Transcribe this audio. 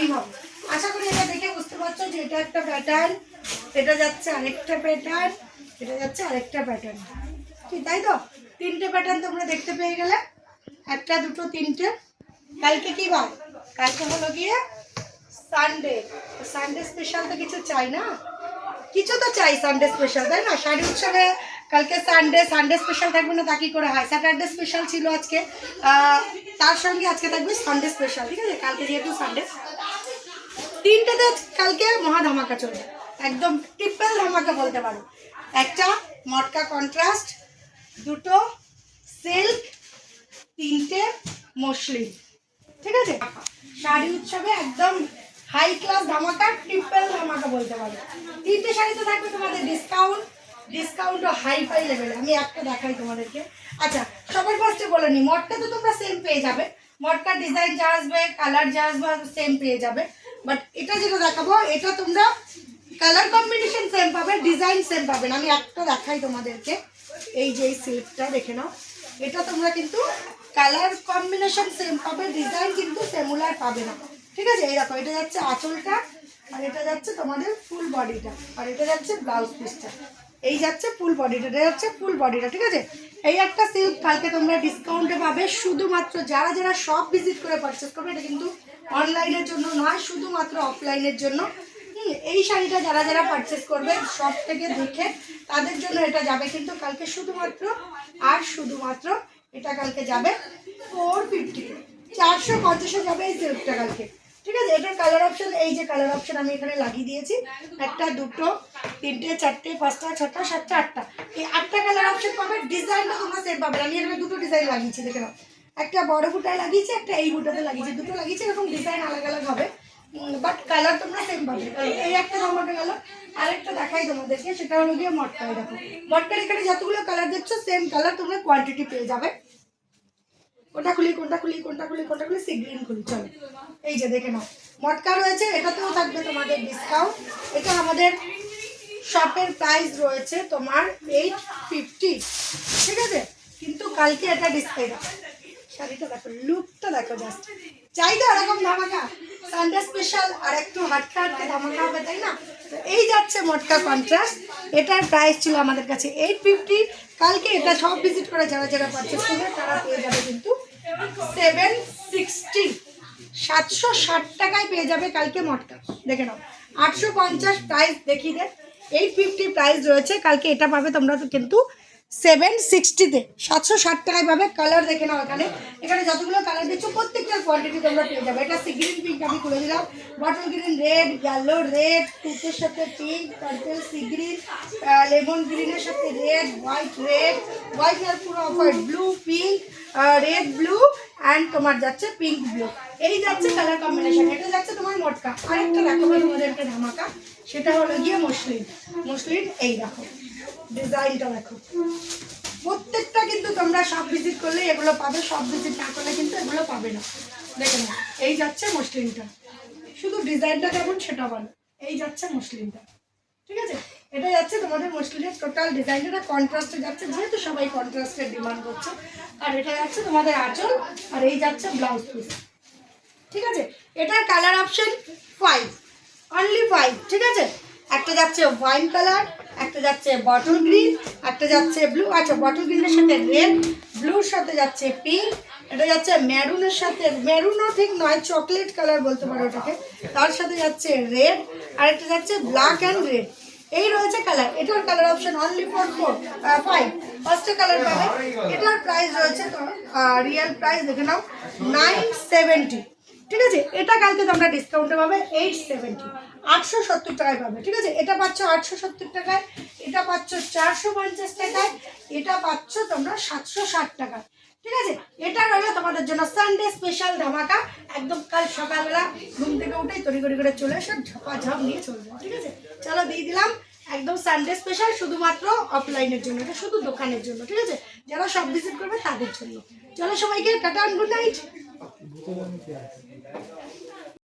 এইভাবে। আশা করি এটা দেখে বুঝতে পারছ যে এটা একটা প্যাটার্ন এটা যাচ্ছে আরেকটা প্যাটার্ন এটা যাচ্ছে আরেকটা প্যাটার্ন ঠিক তাই তো? তিনটে প্যাটার্ন তোমরা দেখতে পেয়ে গেলে, একটা, দুটো, তিনটে। কালকে কি বার? কালকে হলো গিয়ে সানডে সানডে স্পেশাল তো কিছু চাই না? কিছু তো চাই সানডে স্পেশাল তাই না? শাড়ি উৎসবে কালকে সানডে সানডে স্পেশাল থাকবে না, তা কি করে হয়? স্যাটারডে স্পেশাল ছিল আজকে। তার সঙ্গে আজকে থাকবে সানডে স্পেশাল ঠিক আছে? কালকে যেহেতু সানডে তিনটেতে কালকে মহা ধামাকা চলবে। একদম ট্রিপল ধামাকা বলতে পারো। একটা মটকা কন্ট্রাস্ট দুটো সিল্ক তিনটে মসলিন ঠিক আছে? শাড়ি উৎসবে একদম হাই ক্লাস ধামাকা ট্রিপল ধামাকা বলতে পারো। তিনটে শাড়িতে থাকবে তোমাদের discount discount hi fi level আমি একটা দেখাই তোমাদেরকে। আচ্ছা সবার ফার্স্টে বলে নি, মটকা তো তোমরা সেম পেয়ে যাবে। মটকার ডিজাইন যা আসবে কালার যা আসবে সেম পেয়ে যাবে। বাট এটা যেটা দেখাবো, এটা তোমরা কালার কম্বিনেশন সেম পাবে ডিজাইন সেম পাবে আমি একটা দেখাই তোমাদেরকে। এই যে এই সিল্কটা দেখে নাও। এটা তোমরা কিন্তু কালার কম্বিনেশন সেম পাবে ডিজাইন কিন্তু সেমুলার পাবে না। ঠিক আছে? এই দেখো, এটা যাচ্ছে আঁচলটা, আর এটা যাচ্ছে তোমাদের ফুল বডিটা আর এটা যাচ্ছে ব্লাউজ পিসটা এই যাচ্ছে ফুল বডিটা এটা যাচ্ছে ফুল বডিটা ঠিক আছে? এই একটা সিল্ক কালকে তোমরা ডিসকাউন্টে পাবে শুধুমাত্র যারা যারা সব ভিজিট করে পারচেস করবে, এটা কিন্তু অনলাইনের জন্য নয়, শুধুমাত্র অফলাইনের জন্য। এই শাড়িটা যারা যারা পারচেস করবে সব থেকে দেখে তাদের জন্য এটা যাবে, কিন্তু কালকে শুধুমাত্র, আর শুধুমাত্র এটা কালকে যাবে ফোর ফিফটি চারশো পঞ্চাশে যাবে এই সিল্কটা কালকে। ঠিক আছে এটার কালার অপশন এই যে কালার অপশন আমি এখানে লাগিয়ে দিয়েছি। একটা, দুটো, তিনটে, চারটে, পাঁচটা, ছটা, সাতটা, আটটা। এই আটটা কালার অপশন পাবে ডিজাইনটা তোমরা সেম পাবে। আমি এখানে দুটো ডিজাইন লাগিয়েছি, দেখে নাও। একটা বড় বুটায় লাগিয়েছি, একটা এই বুটাতে লাগিয়েছি। দুটো লাগিয়েছি, এরকম ডিজাইন আলাদা আলাদা হবে। বাট কালার তোমরা সেম পাবে। এই একটা নাম্বারটা গেল, আরেকটা দেখাই তোমাদেরকে, সেটা হলো গিয়ে মটকায় দেখো। মটকার এখানে যতগুলো কালার দেখছ সেম কালার তোমরা কোয়ান্টিটি পেয়ে যাবে। কোনটা খুলি কোনটা খুলি কোনটা খুলি কোনটা খুলি সি গ্রিন খুলি, চলো। এই যে দেখে নাও। মটকা রয়েছে, এটাতেও থাকবে তোমাদের ডিসকাউন্ট এটা আমাদের শপের প্রাইস রয়েছে তোমার এইট ফিফটি ঠিক আছে? কিন্তু কালকে এটা ডিসকাউন্ট শাড়িটা দেখো লুকটা দেখো জাস্ট চাই তো এরকম ধামাকা। সানডে স্পেশাল আর একটু হাটকা হাটকা ধামাকা হবে, তাই না? এই যাচ্ছে মটকা কন্ট্রাস্ট এটার প্রাইস ছিল আমাদের কাছে এইট ফিফটি কালকে এটা সব ভিজিট করে যারা যারা পারচেস করবে, তারা পেয়ে যাবে কিন্তু সেভেন সিক্সটি সাতশো ষাট টাকায় পেয়ে যাবে কালকে মটকা। দেখে নাও, আটশো পঞ্চাশ প্রাইস দেখিয়ে দে। এইট ফিফটি প্রাইস রয়েছে। কালকে এটা পাবে, তোমরা তো কিন্তু সেভেন সিক্সটিতে সাতশো ষাট টাকায় পাবে কালার দেখে নাও এখানে। এখানে যতগুলো কালার দিচ্ছ, প্রত্যেকটার কোয়ান্টিটি তোমরা পেয়ে যাবে। এটা সি গ্রিন পিঙ্ক আমি তুলে দিলাম। Bottle green red yellow red টুথের সাথে pink purple sea green lemon গ্রিনের সাথে রেড হোয়াইট রেড হোয়াইট আর পুরো white blue pink red blue and তোমার যাচ্ছে পিঙ্ক ব্লু এই যাচ্ছে কালার কম্বিনেশন এটা যাচ্ছে তোমার মটকা। আরেকটা দেখাবো তোমাদেরকে ধামাকা। সেটা হলো গিয়ে মসলিন। মসলিন, এই দেখো। ডিজাইনটা দেখো। প্রত্যেকটা কিন্তু তোমরা সব ভিজিট করলে এগুলো পাবে সব ভিজিট না করলে কিন্তু এগুলো পাবে না। দেখে না এই যাচ্ছে মসলিনটা। শুধু ডিজাইনটা কেমন সেটা বলো এই যাচ্ছে মসলিনটা। ঠিক আছে? এটা যাচ্ছে তোমাদের মসলিনের টোটাল ডিজাইন এটা কন্ট্রাস্টে যাচ্ছে, যেহেতু সবাই কন্ট্রাস্টের ডিমান্ড করছে। আর এটা যাচ্ছে তোমাদের আঁচল, আর এই যাচ্ছে ব্লাউজ পিস ঠিক আছে? এটার colour option five only five ঠিক আছে? একটা যাচ্ছে ওয়াইন কালার একটা যাচ্ছে বটল গ্রিন একটা যাচ্ছে ব্লু আচ্ছা বটল গ্রিনের সাথে রেড ব্লুর সাথে যাচ্ছে পিঙ্ক এটা যাচ্ছে মেরুনের সাথে মেরুনও ঠিক নয় চকলেট কালার বলতে পারো ওটাকে তার সাথে যাচ্ছে রেড আর একটা যাচ্ছে ব্ল্যাক অ্যান্ড রেড এই রয়েছে কালার এটার colour option only for four five ফার্স্টে কালার পাবে এটার প্রাইস রয়েছে রিয়েল প্রাইস দেখে নাও নাইন সেভেন্টি ঠিক আছে? এটা কালকে তোমরা ডিসকাউন্টে পাবে এইট সেভেন্টি আটশো সত্তর টাকায় পাবে, ঠিক আছে? এটা পাচ্ছ আটশো সত্তর টাকায়, এটা পাচ্ছ চারশো পঞ্চাশ টাকায়, এটা পাচ্ছ তোমরা সাতশো ষাট টাকায়। ঠিক আছে? তোমাদের জন্য সানডে স্পেশাল ধামাকা। একদম কাল সকালবেলা ঘুম থেকে উঠে তরি করে চলে এসে, ঝপাঝপ নিয়ে চলবে, ঠিক আছে? চলো দিয়ে দিলাম একদম সানডে স্পেশাল শুধুমাত্র অফলাইনের জন্য, এটা শুধু দোকানের জন্য, ঠিক আছে? যারা সব ভিজিট করবে তাদের জন্য। চলো সবাইকে, টাটা গুড নাইট